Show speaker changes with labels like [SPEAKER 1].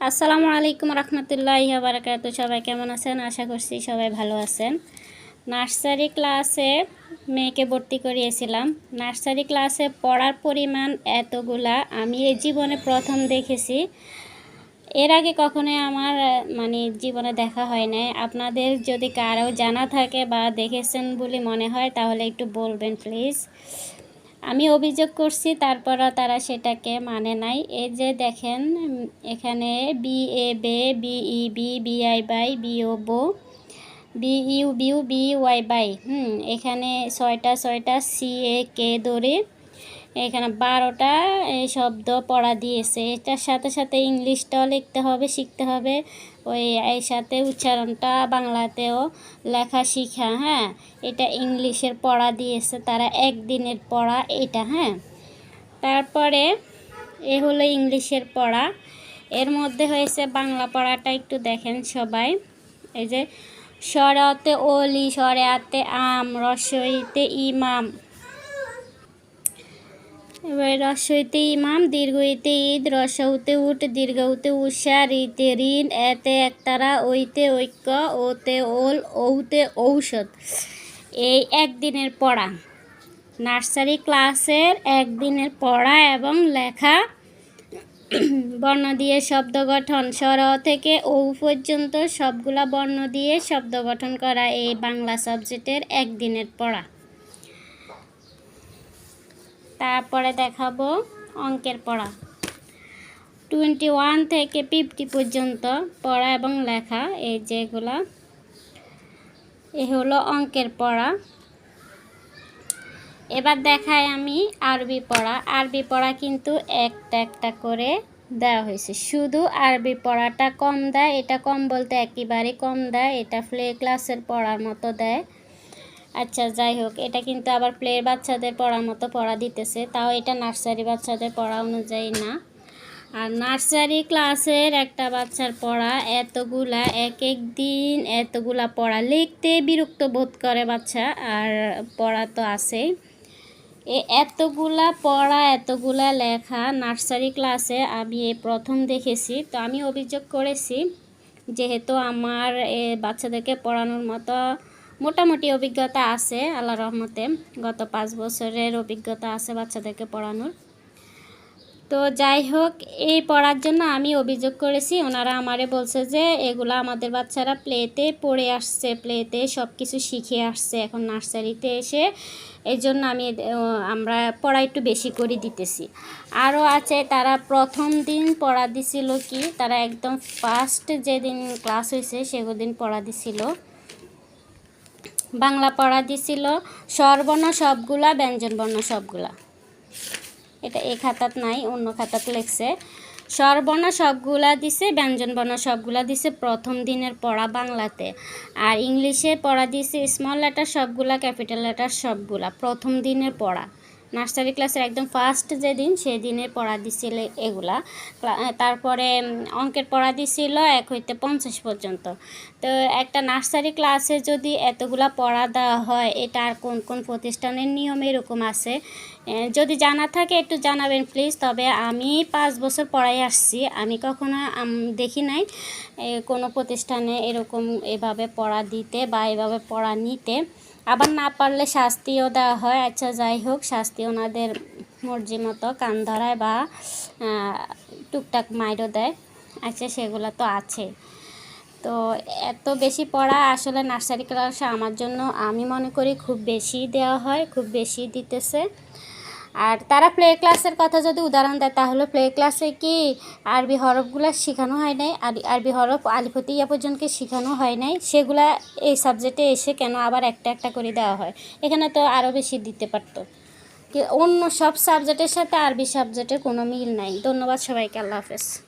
[SPEAKER 1] আসসালামু আলাইকুম রহমতুল্লাহ বারাকাত সবাই কেমন আছেন? আশা করছি সবাই ভালো আছেন। নার্সারি ক্লাসে মেয়েকে ভর্তি করিয়েছিলাম। নার্সারি ক্লাসে পড়ার পরিমাণ এতগুলা আমি এই জীবনে প্রথম দেখেছি। এর আগে কখনোই আমার মানে জীবনে দেখা হয় নাই। আপনাদের যদি কারও জানা থাকে বা দেখেছেন বলে মনে হয়, তাহলে একটু বলবেন, প্লিজ। আমি অভিযোগ করছি, তারপরও তারা সেটাকে মানে নাই। এই যে দেখেন, এখানে বি এ বে BE B B I by B O বো বি ইউ বিউ বি ওয়াই বাই হুম, এখানে ছয়টা ছয়টা সি এ কে ধরে এখানে বারোটা, এই শব্দ পড়া দিয়েছে। এটার সাথে সাথে ইংলিশটাও লিখতে হবে, শিখতে হবে। ওই এর সাথে উচ্চারণটা বাংলাতেও লেখা শিখা হ্যাঁ? এটা ইংলিশের পড়া দিয়েছে, তারা একদিনের পড়া এটা হ্যাঁ? তারপরে এ হলো ইংলিশের পড়া। এর মধ্যে হয়েছে বাংলা পড়াটা একটু দেখেন সবাই। এই যে সরাতে অলি সরাতে আম, রসইতে ইমাম। এবার রসইতে ইমাম দীর্ঘইতে ঈদ রসউতে উঠ দীর্ঘউতে উষা, রিতে ঋণ, এতে একতারা, ওইতে ঐক্য, ওতে ওল ঔতে ঔষধ। এই একদিনের পড়া। নার্সারি ক্লাসের একদিনের পড়া এবং লেখা। বর্ণ দিয়ে শব্দ গঠন। স্বর থেকে ঔ পর্যন্ত সবগুলা বর্ণ দিয়ে শব্দ গঠন করা এই বাংলা সাবজেক্টের একদিনের পড়া। তারপরে দেখাবো অঙ্কের পড়া। টোয়েন্টি ওয়ান থেকে ফিফটি পর্যন্ত পড়া এবং লেখা, এই যেগুলা, এ হলো অঙ্কের পড়া। এবার দেখায় আমি আরবি পড়া। আরবি পড়া কিন্তু একটা একটা করে দেওয়া হয়েছে। শুধু আরবি পড়াটা কম দেয়, এটা কম বলতে একেবারে কম দেয়, এটা প্লে ক্লাসের পড়ার মতো দেয়। আচ্ছা যাই হোক, এটা কিন্তু আবার প্লের বাচ্চাদের পড়ার মতো পড়া দিতেছে। তাও এটা নার্সারি বাচ্চাদের পড়া অনুযায়ী না। আর নার্সারি ক্লাসের একটা বাচ্চার পড়া, এতগুলা, এক এক দিন এতগুলা পড়া লিখতে বিরক্ত বোধ করে বাচ্চা, আর পড়া তো আছেই এ এতগুলা পড়া, এতগুলা লেখা নার্সারি ক্লাসে আমি প্রথম দেখেছি। তো আমি অভিযোগ করেছি, যেহেতু আমার এ বাচ্চাদেরকে পড়ানোর মতো মোটামুটি অভিজ্ঞতা আছে আল্লাহ রহমতে। গত পাঁচ বছরের অভিজ্ঞতা আছে বাচ্চাদেরকে পড়ানোর। তো যাই হোক, এই পড়ার জন্য আমি অভিযোগ করেছি, ওনারা আমারে বলছে যে, এগুলো আমাদের বাচ্চারা প্লেতে পড়ে আসছে, প্লেতে সব কিছু শিখে আসছে, এখন নার্সারিতে এসে এই জন্য আমি আমরা পড়া একটু বেশি করে দিতেছি। আরও আছে, তারা প্রথম দিন পড়া দিছিল কি, তারা একদম ফার্স্ট যেদিন ক্লাস হয়েছে সেদিন পড়া দিছিল। বাংলা পড়া দিছিল, স্বরবর্ণ সবগুলা, ব্যঞ্জনবর্ণ সবগুলা। এটা এই খাতাত নাই, অন্য খাতাত লেখছে। স্বরবর্ণ সবগুলা দিছে, ব্যঞ্জনবর্ণ সবগুলা দিছে, প্রথম দিনের পড়া বাংলাতে। আর ইংলিশে পড়া দিছে স্মল লেটার সবগুলা ক্যাপিটাল লেটার সবগুলা, প্রথম দিনের পড়া। নার্সারি ক্লাসের একদম ফার্স্ট যেদিন, সেদিনের পড়া দিছিল এগুলা। তারপরে অঙ্কের পড়া দিছিল এক হইতে পঞ্চাশ পর্যন্ত। তো একটা নার্সারি ক্লাসে যদি এতগুলা পড়া দেওয়া হয়, এটা আর কোন কোন প্রতিষ্ঠানের নিয়ম এরকম আছে? যদি জানা থাকে, একটু জানাবেন প্লিজ তবে আমি পাঁচ বছর পড়াই আসছি। আমি কখনো দেখি নাই কোনো প্রতিষ্ঠানে এরকম এভাবে পড়া দিতে বা এভাবে পড়া নিতে। আবার না পারলে শাস্তিও দেওয়া হয়। আচ্ছা যাই হোক, শাস্তি ওনাদের মর্জি মতো কান ধরায় বা টুকটাক মাইরও দেয়। আচ্ছা সেগুলো তো আছে। তো এত বেশি পড়া আসলে নার্সারি ক্লাসে আমার জন্য আমি মনে করি খুব বেশি দেওয়া হয়, খুব বেশি দিতেছে। আর তারা প্লে ক্লাসের কথা যদি উদাহরণ দেয়, তাহলে প্লে ক্লাসে কি আরবি হরফগুলো শেখানো হয় নাই? আর আরবি হরফ আলিফতি ইয়া পর্যন্ত শেখানো হয় নাই? সেগুলা এই সাবজেক্টে এসে কেন আবার একটা একটা করে দেওয়া হয়? এখানে তো আরও বেশি দিতে পারতো। অন্য সব সাবজেক্টের সাথে আরবি সাবজেক্টের কোনো মিল নাই। ধন্যবাদ সবাইকে, আল্লাহ হাফেজ।